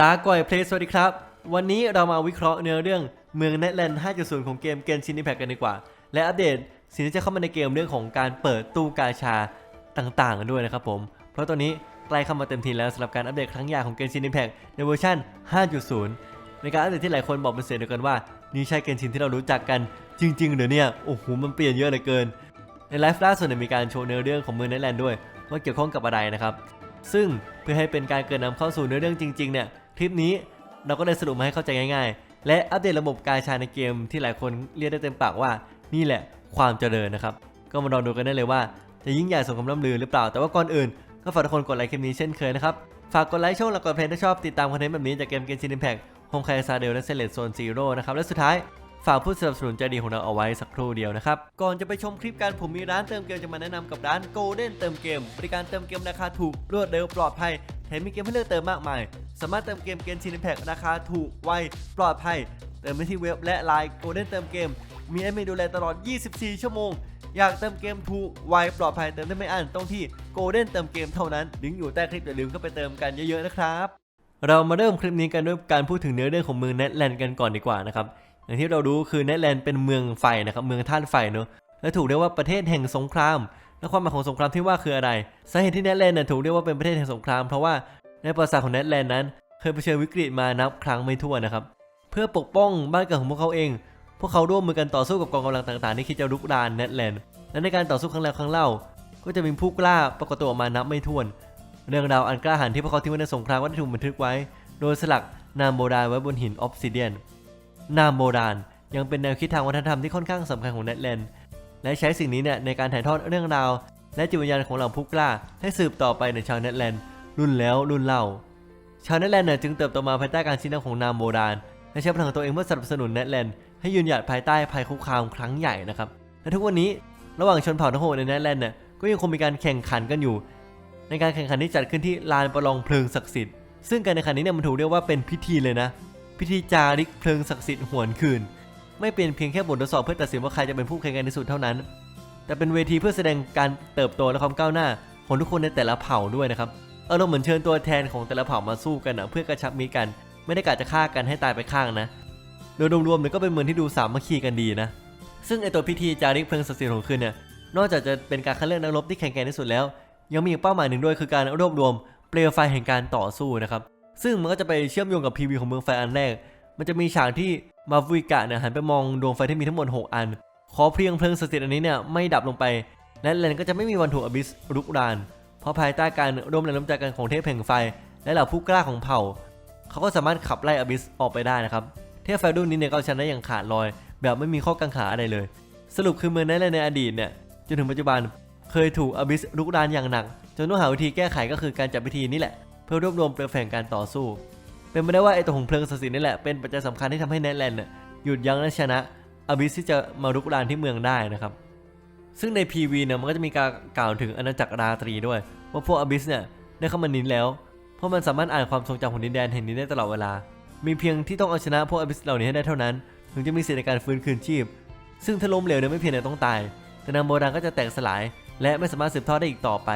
ลาก่อยเพลย์สวัสดีครับ วันนี้เรามาวิเคราะห์เนื้อเรื่องเมืองเน t แลนด์ 5.0 ของเกมเกนชิน i ิ a c กันดีกว่า และอัปเดตสิ่งที่จะเข้ามาในเกมเรื่องของการเปิดตู้กาชาต่างๆกันด้วยนะครับผม เพราะตอนนี้ใกล้เข้ามาเต็มทีแล้วสำหรับการอัปเดตครั้งใหญ่ของเกนชิน i ิ a c ในเวอร์ชัน5.0 ในการอัปเดตที่หลายคนบอกเป็นเสียงเดียวกันว่านี่ใช่เกนชินที่เรารู้จักกันจริงๆเดี๋ยวเนี่ยโอ้โหมันเปลี่ยนเยอะเหลือเกิน ในไลฟ์ล่าสุดมีการโชว์เนื้อเรื่องของเมืองเน t แลนด์ด้วย ว่าเกี่ยวข้องกับอะไรนะครับซึ่งเพื่อให้เป็นการเกิดนำเข้าสู่เนื้อเรื่องจริงๆเนี่ย คลิปนี้เราก็เลยสรุปมาให้เข้าใจง่าย ๆ และอัปเดตระบบการชาในเกมที่หลายคนเรียกได้เต็มปากว่านี่แหละความเจริญนะครับ ก็มาลองดูกันได้เลยว่า จะยิ่งใหญ่สมคำล่ำลือหรือเปล่า แต่ว่าก่อนอื่น ก็ฝากทุกคนกดไลค์คลิปนี้เช่นเคยนะครับ ฝากกดไลค์ช่องแล้วกดเพลงถ้าชอบติดตามคอนเทนต์แบบนี้จากเกมเกมชิน i ิ p แพ t โฮมคายซาเดลและเซเลตโซนซีโร่นะครับ และสุดท้ายฝากผู้สนับสนุนใจดีของเราเอาไว้สักครู่เดียวนะครับ ก่อนจะไปชมคลิปการผมมีร้านเติมเกมจะมาแนะนำกับร้าน Golden เติมเกม บริการเติมเกมราคาถูกรวดเร็วปลอดภัย มมีเกมให้เลือกเติมมากมาย สามารถเติมเกมเกมชินแพคราคาถูกไวปลอดภัย เติมได้ที่เว็บและไลน์ Golden เติมเกม มีแอดมินดูแลตลอด 24 ชั่วโมง อยากเติมเกมถูกไวปลอดภัยเติมได้ไม่อั้นต้องที่ Golden เติมเกมเท่านั้นลิงก์อยู่ใต้คลิปอย่าลืมเข้าไปเติมกันเยอะๆนะครับเรามาเริ่มคลิปนี้กันด้วยการพูดถึงเนื้อเรื่องของเมืองเน t แลนด์กันก่อนดีกว่านะครับอย่างที่เรารู้คือเน t แลนด์เป็นเมืองไฟนะครับเมืองท่าตุไฟเนอะและถูกเรียกว่าประเทศแห่งสงคราม และความหมายของสงครามที่ว่าคืออะไร สาเหตุที่เน t แลนด์น่ะถูกเรียกว่าเป็นประเทศแห่งสงคราม เพราะว่าในประวัติศาสตร์ของเน t แลนด์นั้น เคยเผชิญวิกฤตมานับครั้งไม่ถ้วนนะครับ เพื่อปกป้องบ้านเกิดของพวกเขาเอง พวกเขาร่วมมือกันต่อสู้กับกองกำลังต่างๆที่คิดจะรุกรานเน t แลนด์ และในการต่อสู้ครั้งแล้วครั้งเล่า ก็จะมีผู้กล้าปรากฏตัวออกมานับไม่ถ้วน เรื่องราวอันกล้าหาญที่พวกเขาทิ้งไว้ในสงครามก็ได้ถูกบันทึกไว้ โดยสลักนามโบราณไว้บนหินออฟซิเดียน นามโบราณยังเป็นแนวคิดทางวัฒนธรรมที่ค่อนข้างสำคัญของเนเธแลนด์ และใช้สิ่งนี้เนี่ยในการถ่ายทอดเรื่องราว และจิตวิญญาณของเหล่าผู้กล้า ให้สืบต่อไปในชาวเนเธแลนด์ รุ่นแล้วรุ่นเล่า ชาวเนเธแลนด์เนี่ยจึงเติบโตมาภายใต้การชี้นำของนามโบราณและใช้พลังตัวเองเพื่อสนับสนุนเนเธแลนด์ให้ยืนหยัดภายใต้ภัยคุกคามครั้งใหญ่นะครับและทุกวันนี้ระหว่างชนเผ่าทั้งหกในเนเธแลนด์เนี่ยก็ยังคงมีการแข่งขันกันอยู่ ในการแข่งขันที่จัดขึ้นที่ลานประลองเพลิงศักดิ์สิทธิ์ซึ่งการแข่งขันนี้เนี่ยมันถูกเรียกว่าเป็นพิธีเลยนะ พิธีจาริกเพลิงศักดิ์สิทธิ์หวนคืน ไม่เป็นเพียงแค่บททดสอบเพื่อตัดสินว่าใครจะเป็นผู้แข่งขันที่สุดเท่านั้น แต่เป็นเวทีเพื่อแสดงการเติบโตและความก้าวหน้าของทุกคนในแต่ละเผ่าด้วยนะครับเอาเราเหมือนเชิญตัวแทนของแต่ละเผ่ามาสู้กันนะเพื่อกระชับมิตรกัน ไม่ได้กะจะฆ่ากันให้ตายไปข้างนะ โดยรวมๆเนี่ยก็เป็นเมืองที่ดูสามัคคีกันดีนะ ซึ่งไอตัวพิธีจาริกเพลิงศักดิ์สิทธิ์ของคืนเนี่ยนอกจากจะเป็นการคัดเลือกนักรบที่แข็งแกร่งที่สุดแล้ว ยังมีอีกเป้าหมายหนึ่งด้วยคือการรวบรวมเปลวไฟแห่งการต่อสู้นะครับซึ่งมันก็จะไปเชื่อมโยงกับ PV ของเมืองไฟอันแรก มันจะมีฉากที่ มาฟุยกะเนี่ยหันไปมองดวงไฟที่มีทั้งหมด 6 อัน ขอเพียงเพลิงสิทธิ์อันนี้เนี่ยไม่ดับลงไป และแลนก็จะไม่มีวันถูกอบิสรุกราน เพราะภายใต้การร่วมแรงร่วมใจกันของเทพแห่งไฟ และเหล่าผู้กล้าของเผ่า เขาก็สามารถขับไล่อบิสออกไปได้นะครับเทพไฟรุ่นนี้เนี่ยก็เอาชนะอย่างขาดลอย แบบไม่มีข้อกังขาอะไรเลย สรุปคือเมืองนั้นในอดีตเนี่ยจนถึงปัจจุบันเคยถูกอบิสรุกรานอย่างหนักจนต้องหาวิธีแก้ไขก็คือการจัดพิธีนี้แหละ เพื่อรวบรวมเปลวไฟแห่งการต่อสู้ เป็นไปได้ว่าไอ้ตัวของเพลิงศักดิ์สิทธิ์นี่แหละเป็นปัจจัยสำคัญที่ทำให้เนเธแลนด์หยุดยั้งและชนะอบิสที่จะมารุกรานที่เมืองได้นะครับ ซึ่งใน PV เนี่ยมันก็จะมีการกล่าวถึงอาณาจักรราตรีด้วย ว่าพวกอบิสเนี่ยได้เข้ามานินแล้ว เพราะมันสามารถอ่านความทรงจำของดินแดนแห่งนี้ได้ตลอดเวลา มีเพียงที่ต้องเอาชนะพวกอบิสเหล่านี้ให้ได้เท่านั้น ถึงจะมีสิทธิในการฟื้นคืนชีพ ซึ่งถ้าล้มเหลวเนี่ยไม่เพียงแต่ต้องตาย แต่นางโบราณก็จะแตกสลาย และไม่สามารถสืบทอดได้อีกต่อไป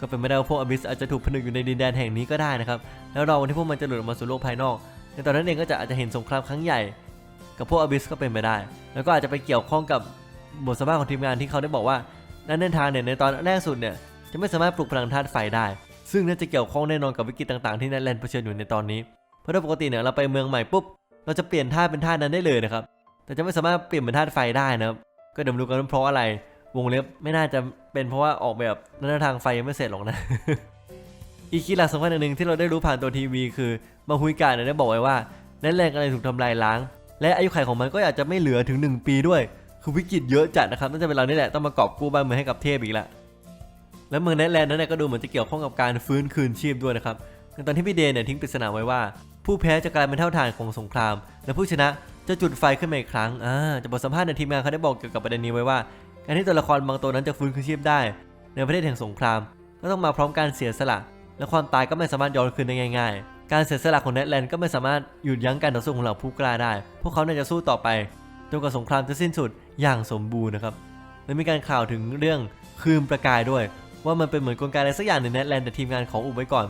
ก็เป็นไม่ได้ว่าพวกอบิสอาจจะถูกผนึกอยู่ในดินแดนแห่งนี้ก็ได้นะครับ แล้วรอวันที่พวกมันจะหลุดออกมาสู่โลกภายนอก ในตอนนั้นเองก็จะอาจจะเห็นสงครามครั้งใหญ่ กับพวกอบิสก็เป็นไปได้ แล้วก็อาจจะไปเกี่ยวข้องกับบทสัมภาษณ์ของทีมงานที่เขาได้บอกว่านั้นเดินทางเนี่ยในตอนแรกสุดเนี่ยจะไม่สามารถปลุกพลังธาตุไฟได้ ซึ่งน่าจะเกี่ยวข้องแน่นอนกับวิกฤตต่างๆที่เนเธแลนด์เผชิญอยู่ในตอนนี้ เพราะโดยปกติเนี่ยเราไปเมืองใหม่ปุ๊บเราจะเปลี่ยนธาตุเป็นธาตุนั้นได้เลยนะครับ แต่จะไม่สามารถเปลี่ยนเป็นธาตุไฟได้นะครับ ก็เดี๋ยวดูกันว่าเพราะอะไร วงเล็บไม่น่าจะเป็นเพราะว่าออกแบบแนวทางไฟยังไม่เสร็จหรอกนะ อีกคีย์หลักสำคัญอันหนึ่งที่เราได้รู้ผ่านตัวทีวีคือ มาฮุยกาเนี่ยได้บอกไว้ว่าเนเธแลนด์กำลังถูกทำลายล้าง และอายุขัยของมันก็อาจจะไม่เหลือถึง 1 ปีด้วย คือวิกฤตเยอะจัดนะครับน่าจะเป็นเรานี่แหละต้องมากอบกู้บ้านเมืองให้กับเทพอีกละและเมืองเนเธแลนด์นั้นเนยก็ดูเหมือนจะเกี่ยวข้องกับการฟื้นคืนชีพด้วยนะครับในตอนที่พี่เดนเนี่ยทิ้งปริศนาไว้ว่า ผู้แพ้จะกลายเป็นเท่าฐานของสงคราม และผู้ชนะจะจุดไฟขึ้นมาอีกครั้งอ่าจากบทสัมภาษณ์ในทีมงานเขาได้บอกเกี่ยวกับประเด็นนี้ไว้ว่า การที่ตัวละครบางตัวนั้นจะฟื้นคืนชีพได้ ในประเทศแห่งสงคราม ก็ต้องมาพร้อมการเสียสละ และความตายก็ไม่สามารถย้อนคืนได้ง่าย ๆ การเสียสละของเนเธแลนด์ก็ไม่สามารถหยุดยั้งการต่อสู้ของเหล่าผู้กล้าได้ พวกเขาเนี่ยจะสู้ต่อไปจนกว่าสงครามจะสิ้นสุดอย่างสมบูรณ์นะครับและมีการข่าวถึงเรื่องคืนประกายด้วย ว่ามันเป็นเหมือนกลไกอะไรสักอย่างในเนเธแลนด์แต่ทีมงานของอุบไว้ก่อน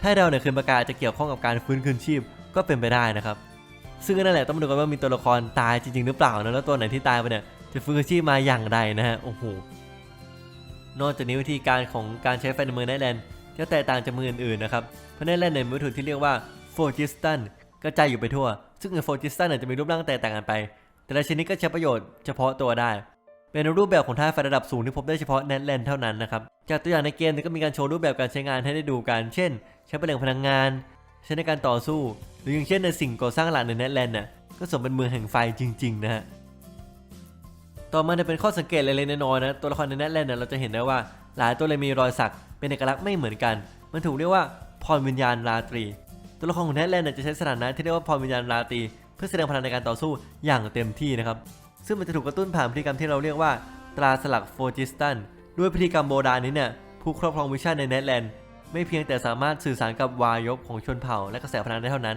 ถ้าดาวในคืนประกายจะเกี่ยวข้องกับการฟื้นคืนชีพก็เป็นไปได้นะครับซึ่งนั่นแหละต้องมาดูกันว่ามีตัวละครตายจริงๆหรือเปล่านะแล้วตัวไหนที่ตายไปเนี่ย จะฟื้นคืนชีพมาอย่างไรนะฮะ โอ้โห นอกจากนี้วิธีการของการใช้ไฟในมือแนทแลนด์จะแตกต่างจากมืออื่นๆนะครับ เพราะแนทแลนด์เนี่ยมีวัตถุที่เรียกว่าโฟจิสตันกระจายอยู่ไปทั่ว ซึ่งในโฟจิสตันเนี่ยจะมีรูปร่างแตกต่างกันไป แต่ละชนิดก็ใช้ประโยชน์เฉพาะตัวได้ เป็นรูปแบบของธาตุไฟระดับสูงที่พบได้เฉพาะแนทแลนด์เท่านั้นนะครับ จากตัวอย่างในเกมนี่ก็มีการโชว์รูปแบบการใช้งานให้ได้ดูกัน เช่น ใช้เป็นแหล่งพลังงานใช้ในการต่อสู้ หรืออย่างเช่นในสิ่งก่อสร้างหลักในแนทแลนด์น่ะก็สมเป็นเมืองแห่งไฟจริงๆนะฮะ ต่อมาเนี่ยเป็นข้อสังเกตเล็กๆน้อยๆนะตัวละครในแนทแลนด์เราจะเห็นได้ว่าหลายตัวเลยมีรอยสักเป็นเอกลักษณ์ไม่เหมือนกัน มันถูกเรียกว่าพรวิญญาณราตรี ตัวละครของแนทแลนด์จะใช้สถานะที่เรียกว่าพรวิญญาณราตรีเพื่อแสดงพลังในการต่อสู้อย่างเต็มที่นะครับซึ่งมันจะถูกกระตุ้นผ่านพฤติกรรมที่เราเรียกว่าตราสลักโฟจิสตันด้วยพฤติกรรมโบราณนี้เนี่ยผู้ครอบครองวิชั่นในเนเธอร์แลนด์ไม่เพียงแต่สามารถสื่อสารกับวายบของชนเผ่า และกระแสพลังได้เท่านั้น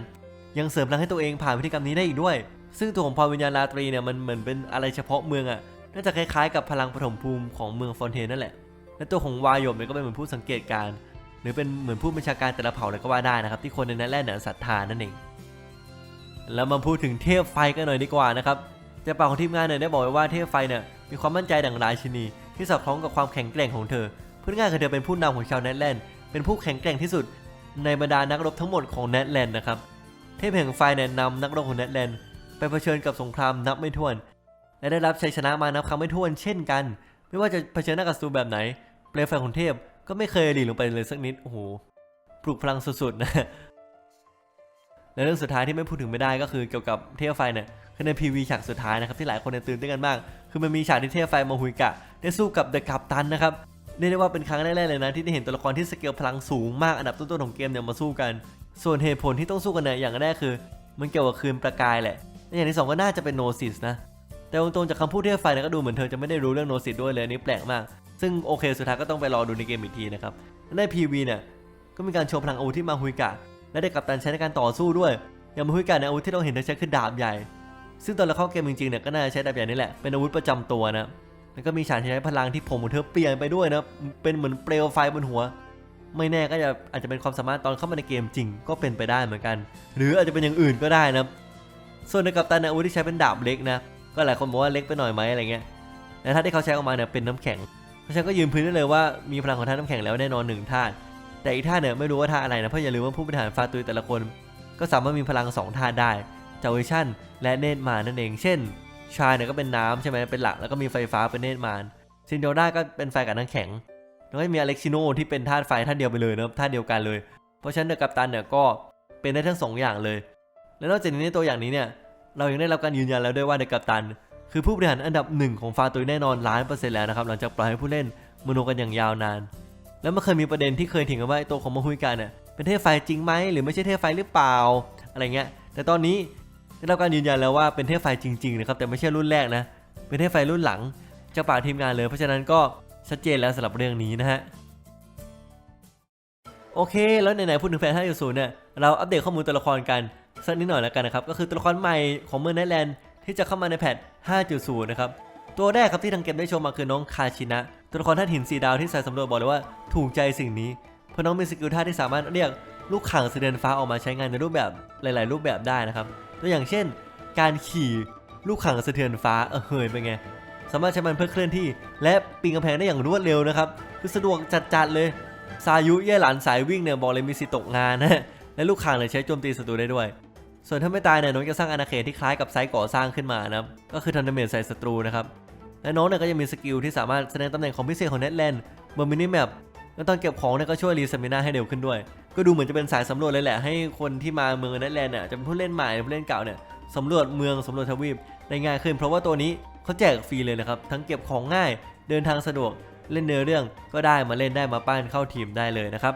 ยังเสริมพลังให้ตัวเองผ่านพฤติกรรมนี้ได้อีกด้วย ซึ่งตัวของพรวิญญาณราตรีเนี่ยมันเหมือนเป็นอะไรเฉพาะเมืองอะ่ะน่าจะคล้ายๆ กับพลังปฐมภูมิของเมืองฟอนเทนนั่นแหละ และตัวของวายบเนี่ยก็เป็นเหมือนผู้สังเกตการณ์หรือเป็นเหมือนผู้บัญชาการแต่ละเผ่าเลยก็ว่าได้นะครับ ที่คนในเนเธอร์แลนด์เนี่ยศรัทธานั่นเอง แล้วมาพูดถึงเทพไฟกันหน่อยดีกว่านะครับแต่ปากของทีมงานเนี่ยได้บอกไว้ว่าเทพไฟเนี่ยมีความมั่นใจดังราชินี ที่สอดคล้องกับความแข็งแกร่งของเธอพูดง่ายคือเธอเป็นผู้นำของชาวเนเธอร์แลนด์เป็นผู้แข็งแกร่งที่สุด ในบรรดานักรบทั้งหมดของเนเธอร์แลนด์นะครับเทพแห่งไฟเนี่ยนำนักรบของเนเธอร์แลนด์ เผชิญกับสงครามนับไม่ถ้วน และได้รับชัยชนะมานับครั้งไม่ถ้วนเช่นกัน ไม่ว่าจะเผชิญหน้ากับศัตรูแบบไหน เปลวไฟของเทพก็ไม่เคยหลีลงไปเลยสักนิด โอ้โห ปลุกพลังสุดๆนะ และเรื่องสุดท้ายที่ไม่พูดถึงไม่ได้ก็คือเกี่ยวกับเทพไฟเนี่ยคือใน PV ฉากสุดท้ายนะครับที่หลายคนเนี่ยตื่นเต้นกันมาก คือมันมีฉากที่เทพไฟมาฮุยกะ ได้สู้กับเดอะกัปตันนะครับเรียกได้ว่าเป็นครั้งแรกๆเลยนะที่ได้เห็นตัวละครที่สเกลพลังสูงมากอันดับต้นๆของเกมเนี่ยมาสู้กัน ส่วนเหตุผลที่ต้องสู้กันเนี่ยอย่างแรกคือ มันเกี่ยวกับคืนประกายแหละ อย่างที่สองก็น่าจะเป็นโนซิสนะ แต่ตรงๆจากคำพูดเทพไฟนี่ยก็ดูเหมือนเธอจะไม่ได้รู้เรื่องโนซิสด้วยเลยนี่แปลกมาก ซึ่งโอเคสุดท้ายก็ต้องไปรอดูในเกมอีกทีนะครับและใน PV เนี่ยก็มีการโชว์พลังอาวุธที่มาฮุยกะและได้กัปตันใช้ในการต่อสู้ด้วย อย่างมาฮุยกะในอาวุธที่เราเห็นได้ใช้คือดาบใหญ่ ซึ่งตอนเราเข้าเกมจริงๆเนี่ยก็น่าจะใช้ดาบใหญ่นี่แหละเป็นอาวุธประจำตัวนะแล้วก็มีฉากที่ใช้พลังที่ผมของเธอเปลี่ยนไปด้วยนะเป็นเหมือนเปลวไฟบนหัว ไม่แน่ก็จะอาจจะเป็นความสามารถตอนเข้ามาในเกมจริงก็เป็นไปได้เหมือนกัน หรืออาจจะเป็นอย่างอื่นก็ได้นะ ส่วนในกัปตันนยอาวุธที่ใช้เป็นดาบเล็กนะก็หลายคนบอกว่าเล็กไปหน่อยไหมอะไรเงี้ยแต่ถ้าที่เขาใช้ออกมาเนี่ยเป็นน้ำแข็งเพราะฉะนั้นก็ยืนพื้นได้เลยว่ามีพลังของธาน้ำแข็งแล้วแน่นอนหนึ่งธาแต่อีกธาเนี่ยไม่รู้ว่าธาอะไรนะเพราะอย่าลืมว่าผู้บริหารฟาตุยแต่ละคน ก็สามารถมีพลังสองธาได้จาเวอร์ชันและเนตมานั่นเอง เช่น ชายเนี่ยก็เป็นน้ำใช่ไหมเป็นหลักแล้วก็มีไฟฟ้าเป็นเนตมารซินโดราก็เป็นไฟกับน้ำแข็งแล้วก็มีอเล็กซิโนที่เป็นธาตุไฟธาตุเดียวไปเลยนะธาตุเดียวกันเลย เพราะฉะนั้นเดอะกัปตันเนี่ยก็เป็นได้ทั้งสองอย่างเลย และนอกจากนี้ในตัวอย่างนี้เนี่ยเรายังได้รับการยืนยันแล้วด้วยว่าเดกัปตัน คือผู้บริหารอันดับหนึ่งของฟาตุยแน่นอนล้านเปอร์เซ็นต์แล้วนะครับหลังจากปล่อยให้ผู้เล่นมโนกันอย่างยาวนาน แล้วมันเคยมีประเด็นที่เคยถึงกันว่าตัวของมาฮุยกันเนี่ยเป็นเทพไฟจริงไหมหรือไม่ใช่เทพไฟหรือเปล่าอะไรเงี้ยแต่ตอนนี้ได้รับการยืนยันแล้วว่าเป็นเทพไฟจริงๆนะครับแต่ไม่ใช่รุ่นแรกนะเป็นเทพไฟรุ่นหลังจากปากทีมงานเลย เพราะฉะนั้นก็ชัดเจนแล้วสำหรับเรื่องนี้นะฮะโอเค แล้วไหนๆพูดถึงแฟน5.0เนี่ยเราอัปเดตข้อมูลตัวละครกัน สักนิดหน่อยแล้วกันนะครับ ก็คือตัวละครใหม่ของเมืองไนแลนด์ที่จะเข้ามาในแพท 5.0 นะครับ ตัวแรกครับที่ทางเกมได้โชว์มาคือน้องคาชินะ ตัวละครท่าหินสีดาวที่สายสำรวจบอกเลยว่าถูกใจสิ่งนี้ เพราะน้องมีสกิลท่าที่สามารถเรียกลูกข่างสะเทือนฟ้าออกมาใช้งานในรูปแบบหลาย ๆ รูปแบบได้นะครับ ตัวอย่างเช่น การขี่ลูกข่างสะเทือนฟ้าเออเฮ้ยเป็นไง สามารถใช้มันเพื่อเคลื่อนที่ และปีนกำแพงได้อย่างรวดเร็วนะครับ คือสะดวกจัดๆเลยซายุเย่หลานสายวิ่งเนี่ยบอกเลยมีสิตกงานนะและลูกข่างเนี่ยใช้โจมตีศัตรูได้ด้วย ส่วนถ้าไม่ตายเนี่ยน้องจะสร้างอาณาเขตที่คล้ายกับไซต์ก่อสร้างขึ้นมานะครับก็คือทันเดเมจใส่ศัตรูนะครับและน้องเนี่ยก็ยังมีสกิลที่สามารถแสดงตำแหน่งของพิเศษของเน็ตแลนด์บนมินิแมปแล้วตอนเก็บของเนี่ยก็ช่วยรีสมินาให้เร็วขึ้นด้วย ก็ดูเหมือนจะเป็นสายสำรวจเลยแหละให้คนที่มาเมืองเน็ตแลนด์เนี่ยจะเป็นผู้เล่นใหม่หรือผู้เล่นเก่าเนี่ยสำรวจเมืองสำรวจทวีปได้ง่ายขึ้น เพราะว่าตัวนี้เขาแจกฟรีเลยนะครับทั้งเก็บของง่ายเดินทางสะดวกเล่นเนื้อเรื่องก็ได้มาเล่นได้มาปั้นเข้าทีมได้เลยนะครับ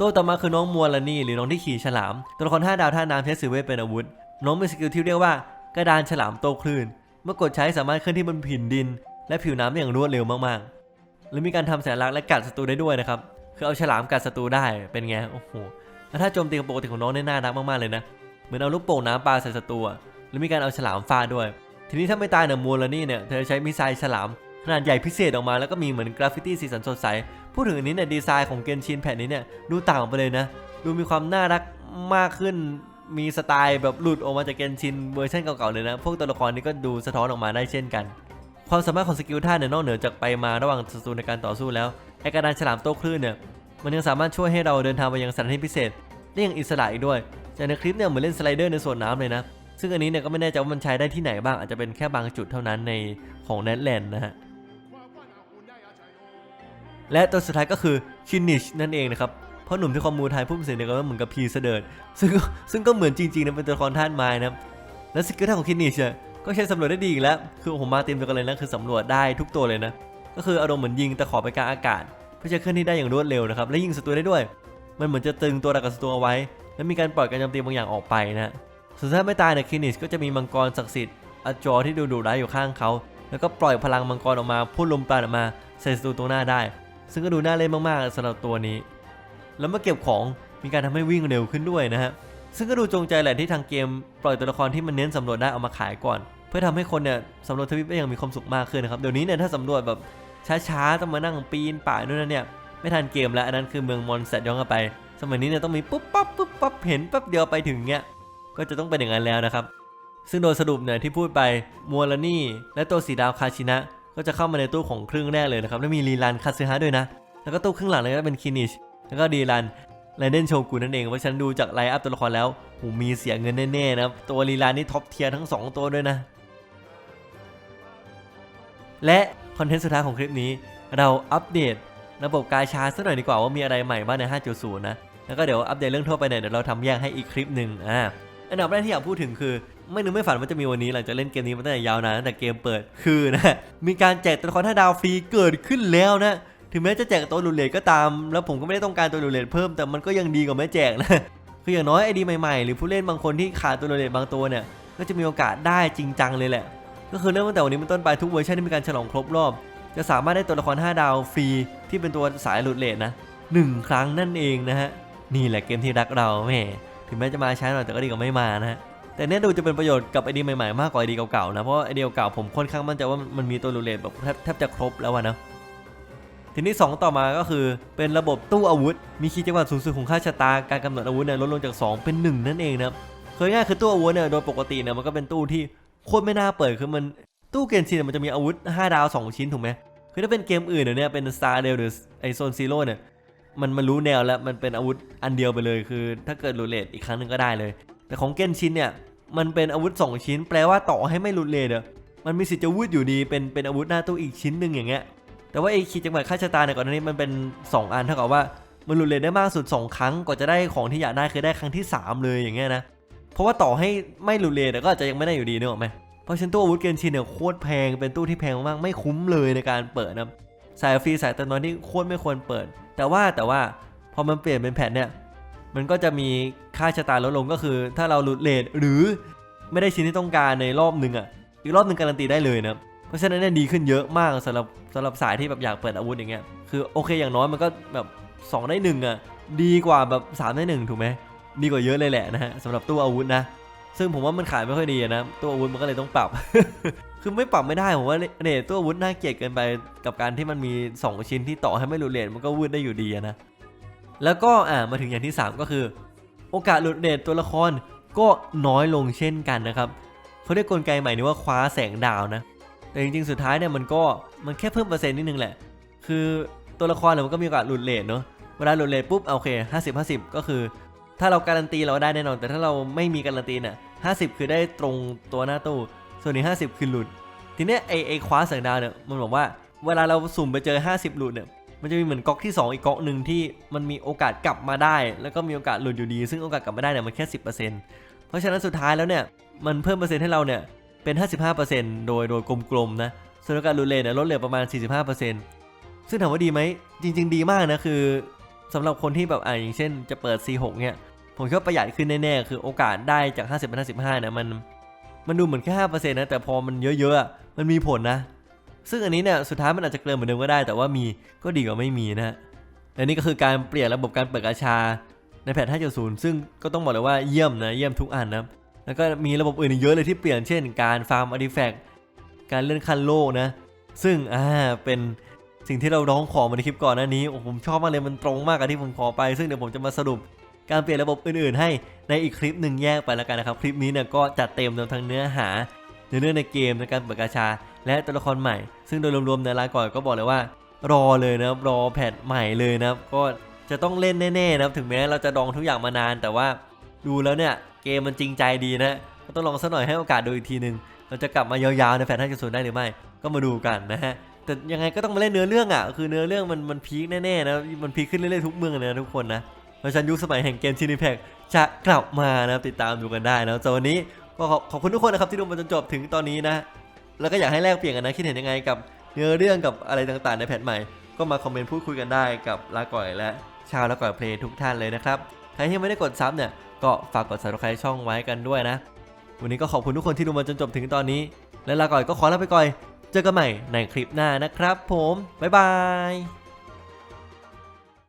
ตัวต่อมาคือน้องมัวลานี่หรือน้องที่ขี่ฉลาม ตัวละคร5ดาวท่าน้ำใช้สื่อเวทเป็นอาวุธ น้องมีสกิลที่เรียกว่ากระดานฉลามโตคลื่น เมื่อกดใช้สามารถเคลื่อนที่บนผินดิน และผิวน้ำได้อย่างรวดเร็วมากๆ และมีการทำสัญลักษณ์และกัดศัตรูได้ด้วยนะครับ คือเอาฉลามกัดศัตรูได้เป็นไงโอ้โหแล้วถ้าโจมตีกับปกติของน้องเนี่น่ารักมากๆเลยนะ เหมือนเอาลูกโป่งน้ำปลาใส่ศัตรูแล้วมีการเอาฉลามฟาดด้วย ทีนี้ถ้าไม่ตายเนี่ยมัวลานี่เนี่ยเธอใช้มิสไซล์ฉลาม ขนาดใหญ่พิเศษออกมาแล้วก็มีเหมือนกราฟฟิตี้สีสันสดใส พูดถึงอันนี้เนี่ยดีไซน์ของเกนชินแผ่นนี้เนี่ยดูต่างไปเลยนะ ดูมีความน่ารักมากขึ้นมีสไตล์แบบหลุดออกมาจากเกนชินเวอร์ชันเก่าๆเลยนะ พวกตัวละครนี้ก็ดูสะท้อนออกมาได้เช่นกัน ความสามารถของสกิลท่าเนี่ยนอกเหนือจากไปมาระหว่างศัตรูในการต่อสู้แล้วไอกระดานฉลามโต้คลื่นเนี่ยมันยังสามารถช่วยให้เราเดินทางไปยังสถานที่พิเศษ ได้อย่างอิสระอีกด้วย จากในคลิปเนี่ยเหมือนเล่นสไลเดอร์ในสวนน้ำเลยนะ ซึ่งอันนี้เนี่ยก็ไม่แน่ใจว่ามันใช้ได้ที่ไหนบ้างอาจจะเป็นแค่บางจุดเท่านั้นในของเน t แลนด์นะฮะ และตัวสุดท้ายก็คือคินิชนั่นเองนะครับเพราะหนุ่มที่คอมมูไทยพูดเป็นเสียงเดียวกันว่าเหมือนกับพีเสดิร์ดซึ่งซึ่งก็เหมือนจริงๆนะเป็นตัวละครธาตุไม้นะครับและสกิลท่าของคินิชก็ใช้สำรวจได้ดีอีกแล้วคือผมมาเต็มตัวกันเลยนะคือสำรวจได้ทุกตัวเลยนะก็คืออารมณ์เหมือนยิงแตะขอไปกลางอากาศเพื่อจะเคลื่อนที่ได้อย่างรวดเร็วนะครับและยิงศัตรูได้ด้วย มันเหมือนจะตึงตัวดักกับศัตรูเอาไว้ และมีการปล่อยการโจมตีบางอย่างออกไปนะส่วนถ้ายไม่ตายเนี่ยคินิชก็จะมีมังกรศักดิ์สิทธิ์อจอที่ดูดุร้ายอยู่ข้างเขาแล้วก็ปล่อยพลังมังกรออกมาพ่นลมปราณออกมาใส่ศัตรูตรงหน้าได้ ซึ่งก็ดูน่าเล่นมากๆสำหรับตัวนี้ แล้วเมื่อเก็บของมีการทำให้วิ่งเร็วขึ้นด้วยนะฮะซึ่งก็ดูจงใจแหละที่ทางเกมปล่อยตัวละครที่มันเน้นสำรวจได้เอามาขายก่อน เพื่อทำให้คนเนี่ยสำรวจทวิปได้อย่างมีความสุขมากขึ้นนะครับเดี๋ยวนี้เนี่ยถ้าสำรวจแบบช้าๆต้องมานั่งปีนป่ายนู่นนั่นเนี่ยไม่ทันเกมแล้วอันนั้นคือเมืองมอนแซดย้อนกลับไป สมัยนี้เนี่ยต้องมีปุ๊บปั๊บปุ๊บปั๊บเห็นแป๊บเดียวไปถึงเงี้ยก็จะต้องเป็นอย่างนั้นแล้วนะครับซึ่งโดยสรุปเนี่ยที่พูดไปมัวลนี่และตัวสีดาวคาชินะ ก็จะเข้ามาในตู้ของครึ่งแรกเลยนะครับแล้วมีรีรันคาซึฮะด้วยนะ แล้วก็ตู้ครึ่งหลังเลยก็เป็นคินิชแล้วก็ดีรันไรเดนโชกุนนั่นเองเพราะฉันดูจากไลน์อัพตัวละครแล้วโหมีเสียเงินแน่ๆนะครับตัวรีรันนี่ท็อปเทียร์ทั้ง 2 ตัวด้วยนะ และคอนเทนต์สุดท้ายของคลิปนี้ เราอัปเดตระบบกาชาสักหน่อยดีกว่าว่ามีอะไรใหม่บ้างใน 5.0 นะ แล้วก็เดี๋ยวอัปเดตเรื่องทั่วไปเนี่ยเดี๋ยวเราทำแยกให้อีกคลิปหนึ่งอ่า อันดับแรกที่อยากพูดถึงคือ ไม่นึกไม่ฝันว่าจะมีวันนี้หลังจากเล่นเกมนี้มาตั้งแต่ยาวนานตั้งแต่เกมเปิดคือนะมีการแจกตัวละครห้าดาวฟรีเกิดขึ้นแล้วนะถึงแม้จะแจกตัวลุดเลทก็ตาม แล้วผมก็ไม่ได้ต้องการตัวลุดเลทเพิ่มแต่มันก็ยังดีกว่าไม่แจกนะคืออย่างน้อยไอดีใหม่ๆ หรือผู้เล่นบางคนที่ขาดตัวลุดเลทบางตัวเนี่ยก็จะมีโอกาสได้จริงจังเลยแหละ ก็คือเริ่มตั้งแต่วันนี้เป็นต้นไปทุกเวอร์ชันที่มีการฉลองครบรอบ จะสามารถได้ตัวละคร 5 ดาวฟรีที่เป็นตัวสายหลุดเลทนะหนึ่งครั้งนั่นเองนะฮะนี่แหละเกมที่รักเราแม่ถึงแม้จะมาช้าหน่อยแต่ก็ดีกว่าไม่มานะฮะ แต่เนี่ยดูจะเป็นประโยชน์กับไอเดียใหม่ๆมากกว่าไอเดียเก่าๆนะเพราะไอเดียเก่าผมค่อนข้างมั่นใจว่ามันมีตัวรูเลตแบบแทบจะครบแล้วนะทีนี้ 2 ต่อมาก็คือเป็นระบบตู้อาวุธ มีขีดจำกัดสูงสุดของค่าชะตาการกำหนดอาวุธเนี่ยลดลงจาก 2 เป็น 1 นั่นเองนะครับเคยง่ายคือตู้อาวุธเนี่ยโดยปกติเนี่ยมันก็เป็นตู้ที่โคตรไม่น่าเปิดคือมันตู้เกนชินเนยมันจะมีอาวุธ 5 ดาว 2 ชิ้นถูกไหมคือถ้าเป็นเกมอื่นเนี่ยเป็น Star r a i l หรือไอโซนซีโร่เนี่ยมันมันรู้แนวแล้วมันเป็นอาวุธอันเดียวไปเลยคือ ถ้าเกิดรูเลตอีกครั้งหนึ่งก็ได้เลย แต่ของเกนชินเนี่ยมันเป็นอาวุธ 2 ชิ้น แปลว่าต่อให้ไม่หลุดเลทอะมันมีสิทธิ์จะวูดอยู่ดีเป็นเป็นอาวุธหน้าตู้อีกชิ้นหนึ่งอย่างเงี้ยแต่ว่าไอ้ขีดจังหวัดค่าชะตาเนี่ยก่อนหน้านี้มันเป็น 2 อันเท่ากับว่ามันหลุดเลทได้มากสุด 2 ครั้งกว่าจะได้ของที่อยากได้คือได้ครั้งที่ 3 เลยอย่างเงี้ยนะเพราะว่าต่อให้ไม่หลุดเลทก็อาจจะยังไม่ได้อยู่ดีเนออกไหมเพราะฉะนันตู้อาวุธเกนชินเนี่ยโคตรแพงเป็นตู้ที่แพงมากไม่คุ้มเลยในการเปิดนะสายฟรีสายเติมน้อยที่โคตรไม่ควรเปิด แต่ว่าแต่ว่าพอมันเปลี่ยนเป็นแผ่นเนี่ย มันก็จะมีค่าชะตาลดลงก็คือ ถ้าเราหลุดเลทหรือไม่ได้ชิ้นที่ต้องการในรอบหนึ่งอะอีกรอบหนึ่งการันตีได้เลยนะเพราะฉะนั้นเนี่ยดีขึ้นเยอะมากสำหรับสำหรับสายที่แบบอยากเปิดอาวุธอย่างเงี้ยคือโอเคอย่างน้อยมันก็แบบ2ได้1อะดีกว่าแบบ3ได้1ถูกไหมดีกว่าเยอะเลยแหละนะฮะสำหรับตู้อาวุธนะซึ่งผมว่ามันขายไม่ค่อยดีนะตู้อาวุธมันก็เลยต้องปรับ คือไม่ปรับไม่ได้ผมว่าเนี่ยตู้อาวุธน่าเกลียดเกินไปกับการที่มันมี 2 ชิ้นที่ต่อให้ไม่หลุดเลทมันก็วืดได้อยู่ดีนะ แล้วก็อ่ามาถึงอย่างที่ 3 ก็คือ โอกาสหลุดเลทตัวละครก็น้อยลงเช่นกันนะครับเขาเรียกกลไกใหม่นี้ว่าคว้าแสงดาวนะ แต่จริงๆ สุดท้ายเนี่ยมันก็มันแค่เพิ่มเปอร์เซ็นต์นิดนึงแหละ คือตัวละครเนี่ยมันก็มีโอกาสหลุดเลทเนาะ เวลาหลุดเลทปุ๊บโอเค50 50ก็คือ ถ้าเราการันตีเราได้แน่นอน แต่ถ้าเราไม่มีการันตีเนี่ย50คือได้ตรงตัวหน้าตู้ ส่วนอีก50คือหลุด ทีเนี้ยไอไอคว้าแสงดาวเนี่ยมันบอกว่า เวลาเราสุ่มไปเจอ 50 หลุดเนี่ย มันจะมีเหมือนก๊อกที่ 2 อีกก๊อกหนึ่งที่มันมีโอกาสกลับมาได้ แล้วก็มีโอกาสหลุดอยู่ดี ซึ่งโอกาสกลับมาได้เนี่ยมันแค่ 10%เพราะฉะนั้นสุดท้ายแล้วเนี่ยมันเพิ่มเปอร์เซ็นต์ให้เราเนี่ยเป็น 55%โดยโดยกลมๆนะส่วนโอกาสหลุดเลทเนี่ยลดเหลือประมาณ 45%ซึ่งถามว่าดีไหมจริง ๆ ดีมากนะคือสำหรับคนที่แบบอ่าอย่างเช่น จะเปิด C6 เนี่ยผมคิดว่าประหยัดขึ้นแน่ๆคือโอกาสได้จาก 50เป็น55เนี่ยมันมันดูเหมือนแค่5%นะแต่พอมันเยอะๆมันมีผลนะ ซึ่งอันนี้เนี่ยสุดท้ายมันอาจจะเกินเหมือนเดิมก็ได้ แต่ว่ามีก็ดีกว่าไม่มีนะฮะและนี่ก็คือการเปลี่ยนระบบการเปิดกาชาในแพท5.0 ซึ่งก็ต้องบอกเลยว่าเยี่ยมนะเยี่ยมทุกอันนะแล้วก็มีระบบอื่นอีกเยอะเลยที่เปลี่ยนเช่น การฟาร์มอาร์ติแฟกต์การเลื่อนขั้นโลกนะ ซึ่งอ่าเป็นสิ่งที่เราร้องขอมาในคลิปก่อนหน้านี้โอ้ผมชอบมากเลยมันตรงมากกับที่ผมขอไป ซึ่งเดี๋ยวผมจะมาสรุปการเปลี่ยนระบบอื่นๆ ให้ในอีกคลิปหนึ่งแยกไปแล้วกันนะครับ คลิปนี้เนี่ยก็จัดเต็มทั้งเนื้อหาเนื้อเรื่องในเกมในการเปิดกาชา และตัวละครใหม่ ซึ่งโดยรวมๆในรายก่อนก็บอกเลยว่า รอเลยนะครับรอแพทใหม่เลยนะครับก็จะต้องเล่นแน่ๆนะครับถึงแม้เราจะดองทุกอย่างมานาน แต่ว่าดูแล้วเนี่ยเกมมันจริงใจดีนะก็ต้องลองสักหน่อยให้โอกาสดูอีกทีหนึ่งเราจะกลับมายาวๆในแพท5.0ได้หรือไม่ก็มาดูกันนะฮะแต่ยังไงก็ต้องมาเล่นเนื้อเรื่องอะคือเนื้อเรื่องมันมันพีคแน่ๆนะมันพีคขึ้นเรื่อยๆทุกเมืองเลยนะทุกคนนะเพราะฉะนันยุคสมัยแห่งเกมชินิแพกจะกลับมานะครับติดตามดูกันได้นะสำหรับวันนี้ก็ขอขอบคุณทุกคนนะครับที่ดูมาจนจบถึงตอนนี้นะ แล้วก็อยากให้แลกเปลี่ยนกันนะคิดเห็นยังไงกับเนื้อเรื่องกับอะไรต่างๆ ในแพทใหม่ ก็มาคอมเมนต์พูดคุยกันได้กับลาก่อยและชาวลาก่อยเพลงทุกท่านเลยนะครับใครที่ยังไม่ได้กดซับเนี่ยก็ฝากกด subscribe ช่องไว้กันด้วยนะ วันนี้ก็ขอบคุณทุกคนที่ดูมาจนจบถึงตอนนี้ และลาก่อยก็ขอลาไปก่อนเจอกันใหม่ในคลิปหน้านะครับ ผมบ๊ายบาย